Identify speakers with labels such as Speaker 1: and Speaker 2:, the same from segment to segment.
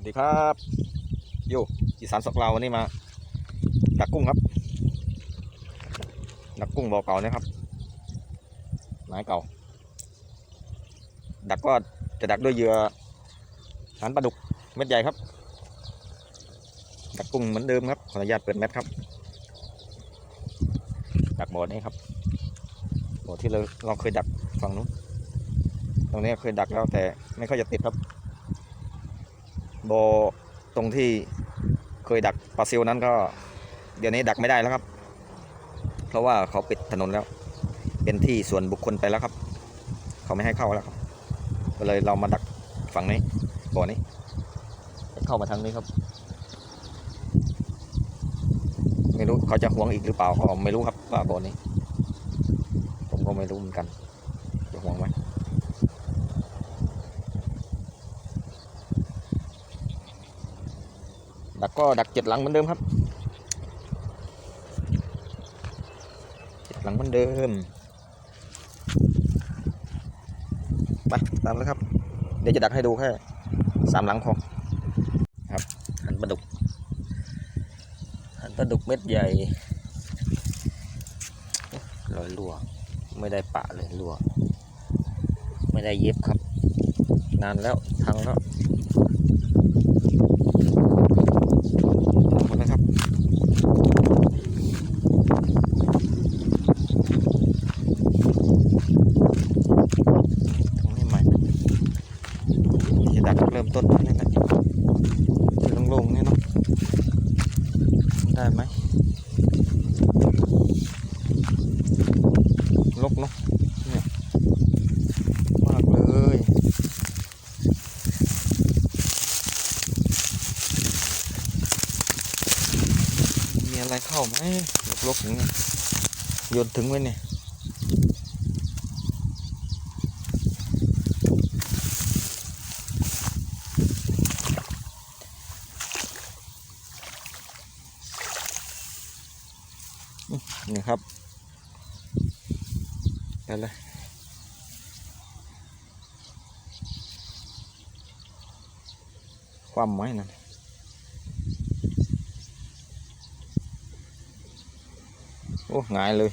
Speaker 1: วัสดีครับโยอีสานสกเราวันนี้มาดักกุ้งครับดักกุ้งบ่อเก่านะครับไม้เก่า ดักก็จะดักด้วยเหยื่อหานปลาดุกเม็ดใหญ่ครับ ดักกุ้งเหมือนเดิมครับขออนุญาตเปิดแมทครับ ดักบ่อนี้ครับบ่อที่เราเราเคยดักฝั่งนู้นตรงนี้เคยดักแล้วแต่ไม่ค่อยจะติดครับ บตรงที่เคยดักปลาซิลนั้นก็ เดี๋ยวนี้ดักไม่ได้แล้วครับ เพราะว่าเขาปิดถนนแล้ว เป็นที่ส่วนบุคคลไปแล้วครับ เขาไม่ให้เข้าแล้วครับก็เลยเรามาดักฝั่งนี้บ่อนี้ เข้ามาทางนี้ครับ ไม่รู้เขาจะหวงอีกหรือเปล่าก็ไม่รู้ครับว่าบ่อนี้ ผมก็ไม่รู้เหมือนกันจะหวงไหม ดักก็ดักเจ็ดหลังเหมือนเดิมครับเจ็ดหลังเหมือนเดิมไปตามเลยครับ เดี๋ยวจะดักให้ดูแค่สามหลังพอครับหันปลาดุกหันปลาดุกเม็ดใหญ่ลอยลัวไม่ได้ปะเลยลัวไม่ได้เย็บครับ นานแล้วพังแล้ว หมดแล้วครับ ตรงนี้ใหม่จะดักเริ่มต้นนี่แหละโล่งๆนี่เนาะ ได้ไหมล กเนาะเนี่ยมากเลยมีอะไรเข้าไหมลกๆอย่างเงี้ยโยนถึงไว้เนี่ยอื้อนี่ครับ ไปเลยความไม้นั่นโอ้หงายเลย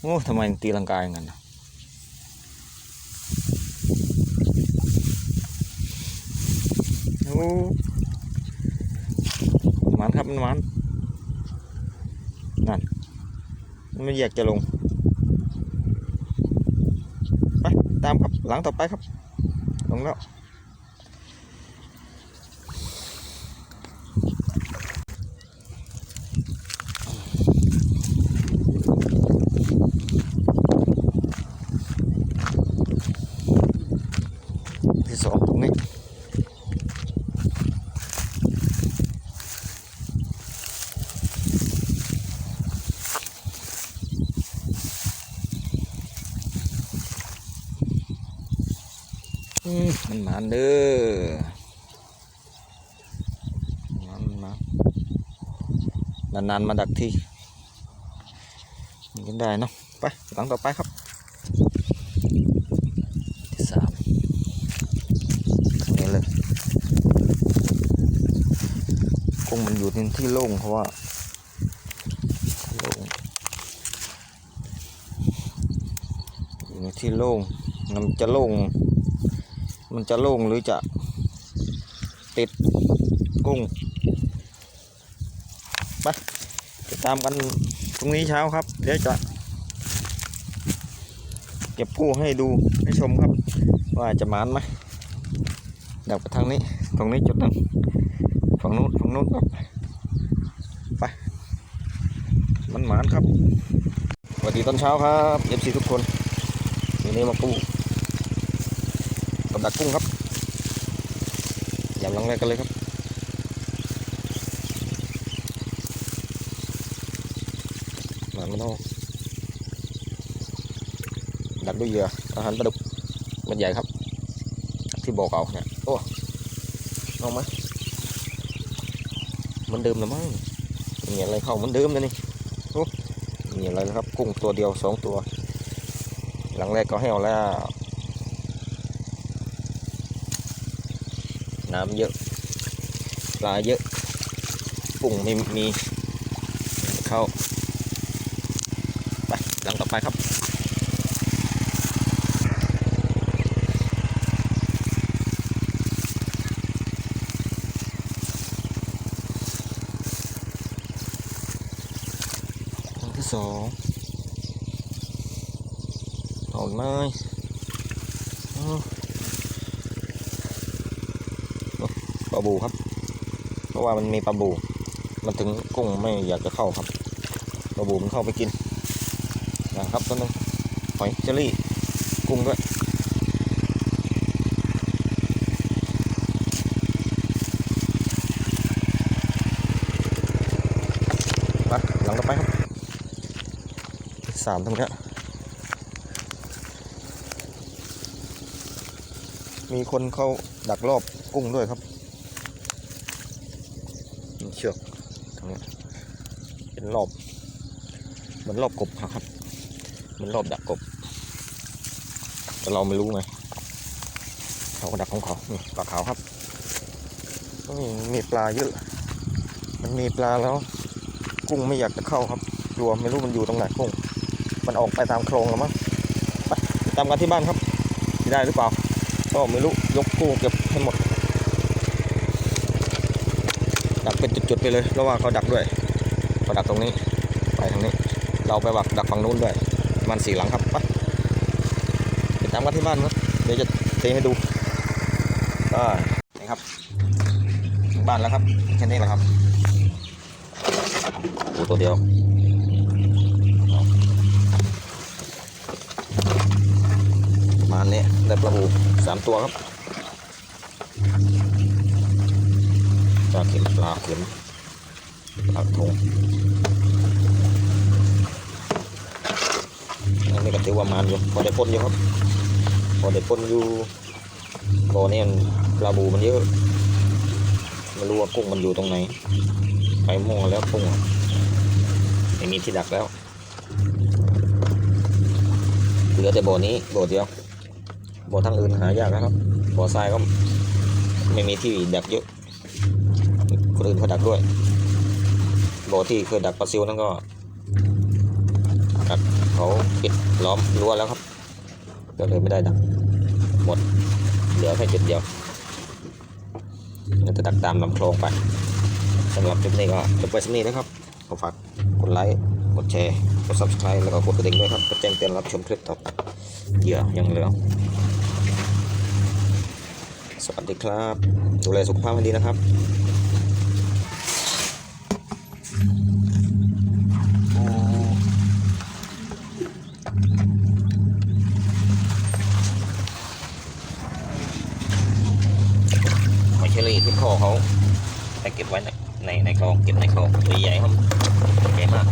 Speaker 1: โอ้ทำไมตีลังกายงั้นน่ะโอ้มันครับมันมันนั่นมันไม่อยากจะลง ไป ตามครับหลังต่อไปครับลงแล้วที่สองตรงนี้ มันหมานเด้อมันมานานๆมาดักทีกินได้เนาะไปหลังต่อไปครับที่สามตรงนี้เลยกุ้งมันอยู่ในที่โล่งเพราะว่าโล่งอยู่ในที่โล่งมันจะโล่ง มันจะโล่งหรือจะติดกุ้งไปติดตามกันพรุ่งนี้เช้าครับ เดี๋ยวจะ เก็บกู้ให้ดูให้ชมครับ ว่าจะมานไหมเดักไปทางนี้ ตรงนี้จุดหนึงฝั่งนู้นฝั่งนู้นครับไปมันหมานครับสวัสดีตอนเช้าครับเอฟซีทุกคนวันนี้มาปู กับดักกุ้งครับย่าลังแรกกันเลยครับหมานไม่ต้องดักด้วยเหยื่ออาหารปลาดุกมันใหญ่ครับ ที่บ่อเก่าเนี่ยโอ้เอาไหมมือนเดิมเลยมั้งมีอะไรเข้ามือนเดิมเลยนี่โอ้มีอะไรครับ กุ้งตัวเดียวสองตัว หลังแรกก็ให้เอาแล้ว น้ำเยอะ ปลาเยอะกุ้งไม่มีเข้าไปหลังต่อไปครับหลังที่สองเอาอีกไหมอ้าวโอ้ป ลาบูครับ เพราะว่ามันมีปลาบู มันถึงกุ้งไม่อยากจะเข้าครับปลาบูมันเข้าไปกินนะครับตัวนึงหอยเจลลี่กุ้งด้วยมาหลังต่อไปครับสามตรงนี้มีคนเข้าดักรอบกุ้งด้วยครับ เชือกตรงเนี้เป็นรอบเหมือนรอบกบครับเหมือนรอบดักกบ แต่เราไม่รู้ไงเขาก็ดักของเขานี่ปลาขาวครับนี่มีปลาเยอะ มันมีปลาแล้ว กุ้งไม่อยากจะเข้าครับกลัวไม่รู้มันอยู่ตรงไหนกุ้ง มันออกไปตามโครงแล้วมั้งไปตามกันที่บ้านครับได้หรือเปล่า ก็ไม่รู้ยกกุ้งเก็บให้หมด ดักเป็นจุดๆไปเลยเพราะว่าเขาดักด้วยเขาดักตรงนี้ไปทางนี้ เราไปวักดักฝั่งนู้นด้วยประมันสี่หลังครับไปติดตามกันที่บ้านครับเดี๋ยวจะเทให้ดูก็นี่ครับถึงบ้านแล้วครับแค่นี้แหละครับดูตัวเดียวประมาณนี้ได้ปลาบูสามตัวครับ ปลาเข็มปลาเข็มปลาทงอันนี้ก็ถือว่ามันอยู่พอได้ปนอยู่ครับ พอได้ปนอยู่บ่อนี้มันปลาบูมันเยอะไม่รู้ว่ากุ้งมันอยู่ตรงไหน ไปมั่วแล้วกุ้งอะไม่มีที่ดักแล้ว เหลือแต่บ่อนี้บ่อเดียวบ่อทางอื่นหายากนะครับบ่อทรายก็ไม่มีที่ดักเยอะ คนอื่นเขาดักด้วยโบที่เคยดักปลาซิวนั่นก็ดักเขาปิดล้อมรั้วแล้วครับ ก็เลยไม่ได้ดักหมด เหลือแค่จุดเดียวเราจะดักตามลำคลองไปสำหรับคลิปนี้ก็จบไปสำนี้นะครับขอฝากกดไลค์กดแชร์กด subscribe แล้วก็กดกระดิ่งด้วยครับเพื่อแจ้งเตือนรับชมคลิปต่อไปเหยื่อยังเหลือสวัสดีครับ ดูแลสุขภาพให้ดีนะครับ หอยเชอรี่ที่คอเขาไปเก็บไว้ในในในคลองเก็บในคลองตัวใหญ่ครับใหญ่มาก